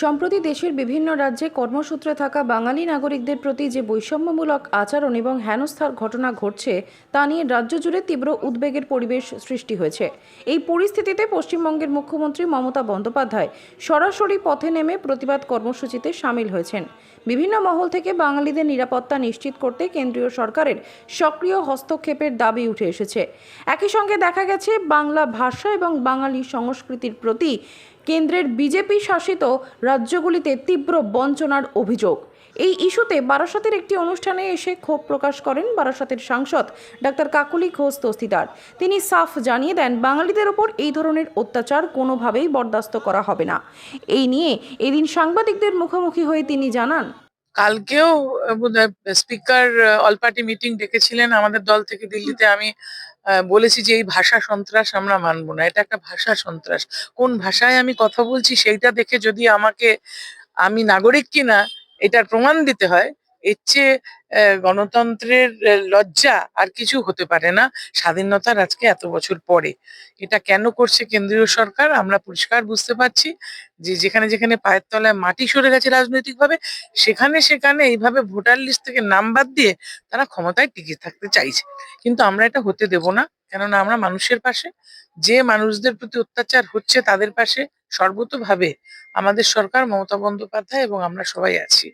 সম্প্রতি দেশের বিভিন্ন রাজ্যে কর্মসূত্রে থাকা বাঙালি নাগরিকদের প্রতি যে বৈষম্যমূলক আচরণ এবং হেনস্থার ঘটনা ঘটছে, তা নিয়ে রাজ্য জুড়ে তীব্র উদ্বেগের পরিবেশ সৃষ্টি হয়েছে। এই পরিস্থিতিতে পশ্চিমবঙ্গের মুখ্যমন্ত্রী মমতা বন্দ্যোপাধ্যায় সরাসরি পথে নেমে প্রতিবাদ কর্মসূচিতে সামিল হয়েছেন। বিভিন্ন মহল থেকে বাঙালিদের নিরাপত্তা নিশ্চিত করতে কেন্দ্রীয় সরকারের সক্রিয় হস্তক্ষেপের দাবি উঠে এসেছে। একই সঙ্গে দেখা গেছে, বাংলা ভাষা এবং বাঙালি সংস্কৃতির প্রতি কেন্দ্রের বিজেপি শাসিত রাজ্যগুলিতে তীব্র বঞ্চনার অভিযোগ। এই ইস্যুতে বারাসাতের একটি অনুষ্ঠানে এসে ক্ষোভ প্রকাশ করেন বারাসাতের সাংসদ ডাক্তার কাকুলি ঘোষ দস্তিদার তিনি সাফ জানিয়ে দেন, বাঙালিদের ওপর এই ধরনের অত্যাচার কোনোভাবেই বরদাস্ত করা হবে না। এই নিয়ে এদিন সাংবাদিকদের মুখোমুখি হয়ে তিনি জানান কালকেও স্পিকার অল পার্টি মিটিং ডেকেছিলেন আমাদের দল থেকে দিল্লিতে। আমি বলেছি যে এই ভাষা সন্ত্রাস আমরা মানব না। এটা একটা ভাষা সন্ত্রাস। কোন ভাষায় আমি কথা বলছি সেইটা দেখে যদি আমাকে, আমি নাগরিক কিনা, এটার প্রমাণ দিতে হয় এর চেয়ে গণতন্ত্রের লজ্জা আর কিছু হতে পারে না স্বাধীনতার আজকে এত বছর পরে। এটা কেন করছে কেন্দ্রীয় সরকার আমরা পরিষ্কার বুঝতে পারছি যে যেখানে যেখানে পায়ের তলায় মাটি সরে গেছে রাজনৈতিকভাবে, সেখানে সেখানে এইভাবে ভোটার লিস্ট থেকে নাম বাদ দিয়ে তারা ক্ষমতায় টিকে থাকতে চাইছে। কিন্তু আমরা এটা হতে দেব না, কেননা আমরা মানুষের পাশে। যে মানুষদের প্রতি অত্যাচার হচ্ছে তাদের পাশে সর্বতোভাবে আমাদের সরকার মমতা বন্দ্যোপাধ্যায় এবং আমরা সবাই আছি।